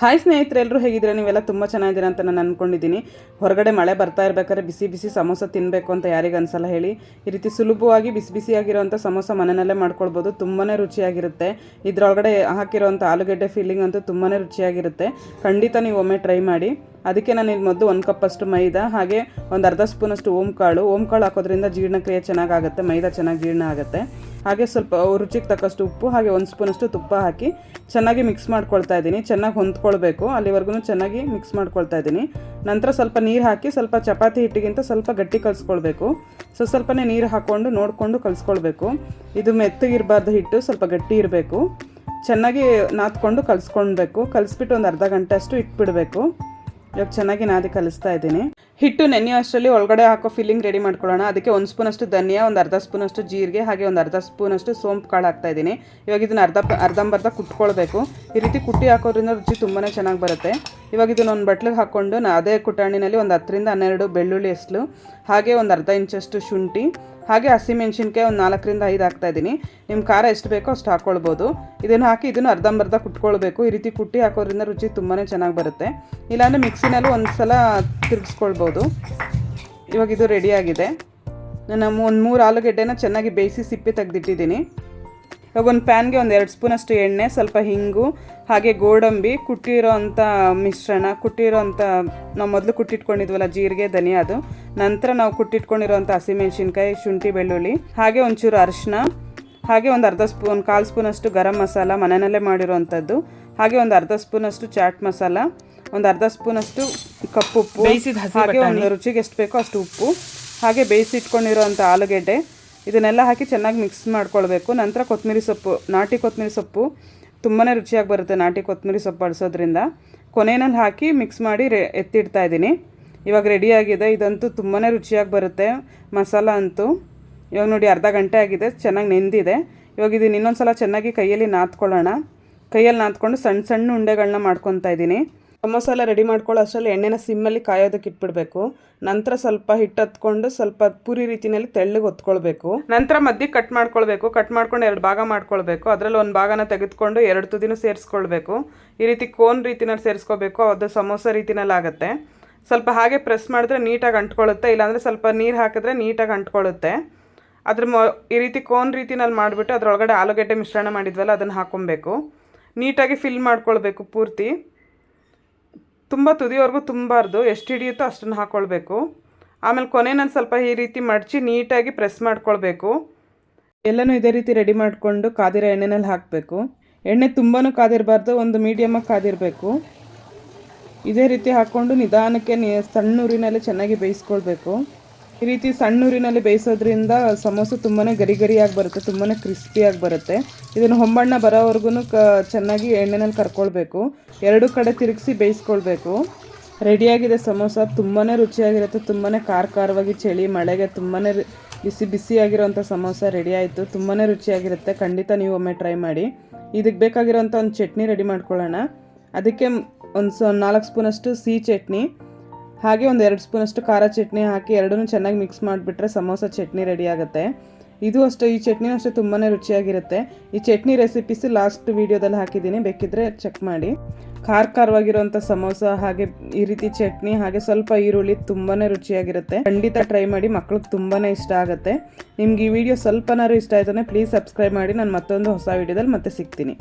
Hi ಸ್ನೇಹಿತರೆ ಎಲ್ಲರೂ ಹೇಗಿದ್ದೀರಾ? ನೀವೆಲ್ಲ ತುಂಬ ಚೆನ್ನಾಗಿದ್ದೀರಾ ಅಂತ ನಾನು ಅಂದ್ಕೊಂಡಿದ್ದೀನಿ ಹೊರಗಡೆ ಮಳೆ ಬರ್ತಾ ಇರಬೇಕಾದ್ರೆ ಬಿಸಿ ಬಿಸಿ ಸಮೋಸ ತಿನ್ನಬೇಕು ಅಂತ ಯಾರಿಗೆ ಅನ್ಸಲ್ಲ ಹೇಳಿ. ಈ ರೀತಿ ಸುಲಭವಾಗಿ ಬಿಸಿ ಬಿಸಿಯಾಗಿರೋಂಥ ಸಮೋಸ ಮನೆಯಲ್ಲೇ ಮಾಡ್ಕೊಳ್ಬೋದು. ತುಂಬಾ ರುಚಿಯಾಗಿರುತ್ತೆ. ಇದರೊಳಗಡೆ ಹಾಕಿರುವಂಥ ಆಲೂಗಡ್ಡೆ ಫೀಲಿಂಗ್ ಅಂತೂ ತುಂಬಾ ರುಚಿಯಾಗಿರುತ್ತೆ. ಖಂಡಿತ ನೀವು ಒಮ್ಮೆ ಟ್ರೈ ಮಾಡಿ. ಅದಕ್ಕೆ ನಾನು ಇಲ್ಲಿ ಮೊದಲು ಒಂದು ಕಪ್ಪಷ್ಟು ಮೈದಾ, ಹಾಗೆ ಒಂದು ಅರ್ಧ ಸ್ಪೂನಷ್ಟು ಓಮ್ ಕಾಳು ಓಮ್ ಕಾಳು ಹಾಕೋದ್ರಿಂದ ಜೀರ್ಣಕ್ರಿಯೆ ಚೆನ್ನಾಗಾಗುತ್ತೆ, ಮೈದಾ ಚೆನ್ನಾಗಿ ಜೀರ್ಣ ಆಗುತ್ತೆ. ಹಾಗೆ ಸ್ವಲ್ಪ ರುಚಿಗೆ ತಕ್ಕಷ್ಟು ಉಪ್ಪು, ಹಾಗೆ ಒಂದು ಸ್ಪೂನಷ್ಟು ತುಪ್ಪ ಹಾಕಿ ಚೆನ್ನಾಗಿ ಮಿಕ್ಸ್ ಮಾಡ್ಕೊಳ್ತಾ ಇದ್ದೀನಿ. ಚೆನ್ನಾಗಿ ಹೊಂದ್ಕೊಳ್ಬೇಕು. ಅಲ್ಲಿವರೆಗೂ ಚೆನ್ನಾಗಿ ಮಿಕ್ಸ್ ಮಾಡ್ಕೊಳ್ತಾ ಇದ್ದೀನಿ. ನಂತರ ಸ್ವಲ್ಪ ನೀರು ಹಾಕಿ ಸ್ವಲ್ಪ ಚಪಾತಿ ಹಿಟ್ಟಿಗಿಂತ ಸ್ವಲ್ಪ ಗಟ್ಟಿ ಕಲಿಸ್ಕೊಳ್ಬೇಕು. ಸೊ, ಸ್ವಲ್ಪನೇ ನೀರು ಹಾಕ್ಕೊಂಡು ನೋಡಿಕೊಂಡು ಕಲಿಸ್ಕೊಳ್ಬೇಕು. ಇದು ಮೆತ್ತಗಿರಬಾರ್ದು ಹಿಟ್ಟು, ಸ್ವಲ್ಪ ಗಟ್ಟಿ ಇರಬೇಕು. ಚೆನ್ನಾಗಿ ನಾದ್ಕೊಂಡು ಕಲಿಸ್ಕೊಳ್ಬೇಕು. ಕಲಿಸ್ಬಿಟ್ಟು ಒಂದು ಅರ್ಧ ಗಂಟೆ ಅಷ್ಟು ಇಟ್ಬಿಡಬೇಕು. ಇವಾಗ ಚೆನ್ನಾಗಿ ನಾದಿ ಕಲಿಸ್ತಾ ಇದ್ದೀನಿ. ಹಿಟ್ಟು ನೆನೆಯೋ ಅಷ್ಟರಲ್ಲಿ ಒಳಗಡೆ ಹಾಕೋ ಫಿಲ್ಲಿಂಗ್ ರೆಡಿ ಮಾಡ್ಕೊಳ್ಳೋಣ. ಅದಕ್ಕೆ ಒಂದು ಸ್ಪೂನಷ್ಟು ಧನಿಯಾ, ಒಂದು ಅರ್ಧ ಸ್ಪೂನಷ್ಟು ಜೀರಿಗೆ, ಹಾಗೆ ಒಂದು ಅರ್ಧ ಸ್ಪೂನಷ್ಟು ಸೋಂಪು ಕಾಳು ಹಾಕ್ತಾ ಇದ್ದೀನಿ. ಇವಾಗ ಇದನ್ನ ಅರ್ಧ ಅರ್ಧಂಬರ್ಧ ಕುಟ್ಕೊಳ್ಬೇಕು. ಈ ರೀತಿ ಕುಟ್ಟಿ ಹಾಕೋದ್ರಿಂದ ರುಚಿ ತುಂಬಾ ಚೆನ್ನಾಗಿ ಬರುತ್ತೆ. ಇವಾಗ ಇದನ್ನ ಒಂದು ಬಟ್ಲಿಗೆ ಹಾಕ್ಕೊಂಡು ನಾ ಅದೇ ಕುಟಾಣಿನಲ್ಲಿ ಒಂದು ಹತ್ತರಿಂದ ಹನ್ನೆರಡು ಬೆಳ್ಳುಳ್ಳಿ ಎಸ್ಲು, ಹಾಗೆ ಒಂದು ಅರ್ಧ ಇಂಚಷ್ಟು ಶುಂಠಿ ಹಾಗೆ ಹಸಿಮೆಣ್ಸಿನ್ಕಾಯಿ ಒಂದು ನಾಲ್ಕರಿಂದ ಐದು ಹಾಕ್ತಾ ಇದ್ದೀನಿ. ನಿಮ್ಮ ಖಾರ ಎಷ್ಟು ಬೇಕೋ ಅಷ್ಟು ಹಾಕ್ಕೊಳ್ಬೋದು ಇದನ್ನು ಹಾಕಿ ಇದನ್ನು ಅರ್ಧಂಬರ್ಧ ಕುಟ್ಕೊಳ್ಬೇಕು. ಈ ರೀತಿ ಕುಟ್ಟಿ ಹಾಕೋದ್ರಿಂದ ರುಚಿ ತುಂಬಾ ಚೆನ್ನಾಗಿ ಬರುತ್ತೆ. ಇಲ್ಲಾಂದರೆ ಮಿಕ್ಸಿನಲ್ಲೂ ಒಂದು ಸಲ ತಿರುಗಿಸ್ಕೊಳ್ಬೋದು. ಇವಾಗ ಇದು ರೆಡಿಯಾಗಿದೆ ನಾನು ಒಂದು ಮೂರು ಆಲೂಗಡ್ಡೆನ ಚೆನ್ನಾಗಿ ಬೇಯಿಸಿ ಸಿಪ್ಪೆ ತೆಗೆದಿಟ್ಟಿದ್ದೀನಿ. ಇವಾಗ ಒಂದು ಪ್ಯಾನ್ಗೆ ಒಂದು ಎರಡು ಸ್ಪೂನಷ್ಟು ಎಣ್ಣೆ ಸ್ವಲ್ಪ ಹಿಂಗು ಹಾಗೆ ಗೋಡಂಬಿ ಕುಟ್ಟಿರೋ ಅಂಥ ಮಿಶ್ರಣ ಕುಟ್ಟಿರೋ ಅಂಥ ನಾವು ಮೊದಲು ಕುಟ್ಟಿಟ್ಕೊಂಡಿದ್ವಲ್ಲ ಜೀರಿಗೆ ಧನಿಯಾ ಅದು. ನಂತರ ನಾವು ಕುಟ್ಟಿಟ್ಕೊಂಡಿರೋಂಥ ಹಸಿಮೆಣ್ಸಿನ್ಕಾಯಿ ಶುಂಠಿ ಬೆಳ್ಳುಳ್ಳಿ ಹಾಗೆ ಒಂಚೂರು ಅರಿಶಿನ ಹಾಗೆ ಒಂದು ಅರ್ಧ ಸ್ಪೂನ್ ಕಾಲು ಸ್ಪೂನಷ್ಟು ಗರಂ ಮಸಾಲ ಮನೆಯಲ್ಲೇ ಮಾಡಿರೋವಂಥದ್ದು ಹಾಗೆ ಒಂದು ಅರ್ಧ ಸ್ಪೂನಷ್ಟು ಚಾಟ್ ಮಸಾಲ ಒಂದು ಅರ್ಧ ಸ್ಪೂನಷ್ಟು ಕಪ್ಪು ಉಪ್ಪು ಹಾಗೆ ಒಂದು ರುಚಿಗೆ ಎಷ್ಟು ಬೇಕೋ ಅಷ್ಟು ಉಪ್ಪು ಹಾಗೆ ಬೇಯಿಸಿಟ್ಕೊಂಡಿರೋಂಥ ಆಲೂಗೆಡ್ಡೆ ಇದನ್ನೆಲ್ಲ ಹಾಕಿ ಚೆನ್ನಾಗಿ ಮಿಕ್ಸ್ ಮಾಡ್ಕೊಳ್ಬೇಕು. ನಂತರ ಕೊತ್ತಂಬರಿ ಸೊಪ್ಪು, ನಾಟಿ ಕೊತ್ತಂಬರಿ ಸೊಪ್ಪು ತುಂಬಾ ರುಚಿಯಾಗಿ ಬರುತ್ತೆ ನಾಟಿ ಕೊತ್ತಂಬರಿ ಸೊಪ್ಪು ಬಳಸೋದ್ರಿಂದ ಕೊನೆಯಲ್ಲಿ ಹಾಕಿ ಮಿಕ್ಸ್ ಮಾಡಿ ರೆ ಎತ್ತಿಡ್ತಾ ಇದ್ದೀನಿ. ಇವಾಗ ರೆಡಿಯಾಗಿದೆ ಇದಂತೂ ತುಂಬಾ ರುಚಿಯಾಗಿ ಬರುತ್ತೆ. ಮಸಾಲ ಅಂತೂ ಇವಾಗ ನೋಡಿ ಅರ್ಧ ಗಂಟೆ ಆಗಿದೆ. ಚೆನ್ನಾಗಿ ನೆಂದಿದೆ. ಇವಾಗ ಇದನ್ನು ಇನ್ನೊಂದು ಸಲ ಚೆನ್ನಾಗಿ ಕೈಯಲ್ಲಿ ನಾದ್ಕೊಳ್ಳೋಣ. ಕೈಯಲ್ಲಿ ನಾದ್ಕೊಂಡು ಸಣ್ಣ ಸಣ್ಣ ಉಂಡೆಗಳನ್ನ ಮಾಡ್ಕೊತಾ ಇದ್ದೀನಿ. ಸಮೋಸ ರೆಡಿ ಮಾಡ್ಕೊಳ್ಳೋ ಅಷ್ಟರಲ್ಲಿ ಎಣ್ಣೆನ ಸಿಮ್ಮಲ್ಲಿ ಕಾಯೋದಕ್ಕೆ ಇಟ್ಬಿಡಬೇಕು. ನಂತರ ಸ್ವಲ್ಪ ಹಿಟ್ಟು ಹತ್ಕೊಂಡು ಸ್ವಲ್ಪ ಪೂರಿ ರೀತಿಯಲ್ಲಿ ತೆಳ್ಳಗೆ ಹೊತ್ಕೊಳ್ಬೇಕು. ನಂತರ ಮಧ್ಯೆ ಕಟ್ ಮಾಡ್ಕೊಳ್ಬೇಕು. ಕಟ್ ಮಾಡ್ಕೊಂಡು ಎರಡು ಭಾಗ ಮಾಡ್ಕೊಳ್ಬೇಕು. ಅದರಲ್ಲಿ ಒಂದು ಭಾಗನ ತೆಗೆದುಕೊಂಡು ಎರಡು ತುದಿನೂ ಸೇರಿಸ್ಕೊಳ್ಬೇಕು. ಈ ರೀತಿ ಕೋನ್ ರೀತಿನಲ್ಲಿ ಸೇರಿಸ್ಕೋಬೇಕು. ಅದು ಸಮೋಸ ರೀತಿನಲ್ಲಿ ಆಗುತ್ತೆ. ಸ್ವಲ್ಪ ಹಾಗೆ ಪ್ರೆಸ್ ಮಾಡಿದ್ರೆ ನೀಟಾಗಿ ಅಂಟ್ಕೊಳ್ಳುತ್ತೆ. ಇಲ್ಲಾಂದರೆ ಸ್ವಲ್ಪ ನೀರು ಹಾಕಿದ್ರೆ ನೀಟಾಗಿ ಅಂಟ್ಕೊಳ್ಳುತ್ತೆ. ಅದ್ರ ಮೊ, ಈ ರೀತಿ ಕೋನ್ ರೀತಿನಲ್ಲಿ ಮಾಡಿಬಿಟ್ಟು ಅದರೊಳಗಡೆ ಆಲೂಗಡ್ಡೆ ಮಿಶ್ರಣ ಮಾಡಿದ್ವಲ್ಲ, ಅದನ್ನು ಹಾಕ್ಕೊಬೇಕು ನೀಟಾಗಿ ಫಿಲ್ ಮಾಡ್ಕೊಳ್ಬೇಕು ಪೂರ್ತಿ. ತುಂಬ ತುದಿವರೆಗೂ ತುಂಬಾರ್ದು. ಎಷ್ಟು ಹಿಡಿಯುತ್ತೋ ಅಷ್ಟನ್ನು ಹಾಕ್ಕೊಳ್ಬೇಕು ಆಮೇಲೆ ಕೊನೆನಲ್ಲಿ ಸ್ವಲ್ಪ ಈ ರೀತಿ ಮಡಚಿ ನೀಟಾಗಿ ಪ್ರೆಸ್ ಮಾಡ್ಕೊಳ್ಬೇಕು. ಎಲ್ಲನೂ ಇದೇ ರೀತಿ ರೆಡಿ ಮಾಡಿಕೊಂಡು ಕಾದಿರೋ ಎಣ್ಣೆನಲ್ಲಿ ಹಾಕಬೇಕು. ಎಣ್ಣೆ ತುಂಬಾ ಕಾದಿರಬಾರ್ದು, ಒಂದು ಮೀಡಿಯಮಾಗಿ ಕಾದಿರಬೇಕು. ಇದೇ ರೀತಿ ಹಾಕ್ಕೊಂಡು ನಿಧಾನಕ್ಕೆ ಸಣ್ಣ ಊರಿನಲ್ಲಿ ಚೆನ್ನಾಗಿ ಬೇಯಿಸ್ಕೊಳ್ಬೇಕು. ಈ ರೀತಿ ಸಣ್ಣ ಊರಿನಲ್ಲಿ ಬೇಯಿಸೋದ್ರಿಂದ ಸಮೋಸ ತುಂಬಾ ಗರಿ ಗರಿಯಾಗಿ ಬರುತ್ತೆ ತುಂಬಾ ಕ್ರಿಸ್ಪಿಯಾಗಿ ಬರುತ್ತೆ. ಇದನ್ನು ಹೊಂಬಣ್ಣ ಬರೋವರೆಗೂ ಕ, ಚೆನ್ನಾಗಿ ಎಣ್ಣೆನಲ್ಲಿ ಕರ್ಕೊಳ್ಬೇಕು. ಎರಡು ಕಡೆ ತಿರುಗಿಸಿ ಬೇಯಿಸ್ಕೊಳ್ಬೇಕು. ರೆಡಿಯಾಗಿದೆ ಸಮೋಸ ತುಂಬಾ ರುಚಿಯಾಗಿರುತ್ತೆ ತುಂಬಾ ಖಾರ ಖಾರವಾಗಿ ಚಳಿ, ಮಳೆಗೆ ತುಂಬಾ ಬಿಸಿ ಬಿಸಿಯಾಗಿರೋಂಥ ಸಮೋಸ ರೆಡಿ ಆಯಿತು ತುಂಬಾ ರುಚಿಯಾಗಿರುತ್ತೆ. ಖಂಡಿತ ನೀವು ಒಮ್ಮೆ ಟ್ರೈ ಮಾಡಿ. ಇದಕ್ಕೆ ಬೇಕಾಗಿರೋಂಥ ಒಂದು ಚಟ್ನಿ ರೆಡಿ ಮಾಡ್ಕೊಳ್ಳೋಣ. ಅದಕ್ಕೆ ಒಂದು ಸೊ, ನಾಲ್ಕು ಸ್ಪೂನಷ್ಟು ಸಿಹಿ ಚಟ್ನಿ. ಹಾಗೆ ಒಂದು ಎರಡು ಸ್ಪೂನಷ್ಟು ಖಾರ ಚಟ್ನಿ ಹಾಕಿ ಎರಡನ್ನೂ ಚೆನ್ನಾಗಿ ಮಿಕ್ಸ್ ಮಾಡಿಬಿಟ್ರೆ ಸಮೋಸ ಚಟ್ನಿ ರೆಡಿ ಆಗುತ್ತೆ. ಇದು ಅಷ್ಟೇ, ಈ ಚಟ್ನಿ ಅಷ್ಟೇ ತುಂಬಾ ರುಚಿಯಾಗಿರುತ್ತೆ. ಈ ಚಟ್ನಿ ರೆಸಿಪೀಸ್ ಲಾಸ್ಟ್ ವೀಡಿಯೋದಲ್ಲಿ ಹಾಕಿದ್ದೀನಿ ಬೇಕಿದ್ದರೆ ಚೆಕ್ ಮಾಡಿ. ಖಾರ ಖಾರವಾಗಿರುವಂಥ ಸಮೋಸ ಹಾಗೆ ಈ ರೀತಿ ಚಟ್ನಿ ಹಾಗೆ ಸ್ವಲ್ಪ ಈರುಳ್ಳಿ ತುಂಬಾ ರುಚಿಯಾಗಿರುತ್ತೆ. ಖಂಡಿತ ಟ್ರೈ ಮಾಡಿ, ಮಕ್ಳಿಗೆ ತುಂಬಾ ಇಷ್ಟ ಆಗುತ್ತೆ. ನಿಮ್ಗೆ ಈ ವಿಡಿಯೋ ಸ್ವಲ್ಪನಾರು ಇಷ್ಟ ಆಯ್ತಾನೆ ಪ್ಲೀಸ್ ಸಬ್ಸ್ಕ್ರೈಬ್ ಮಾಡಿ, ನಾನು ಮತ್ತೊಂದು ಹೊಸ ವೀಡಿಯೋದಲ್ಲಿ ಮತ್ತೆ ಸಿಗ್ತೀನಿ.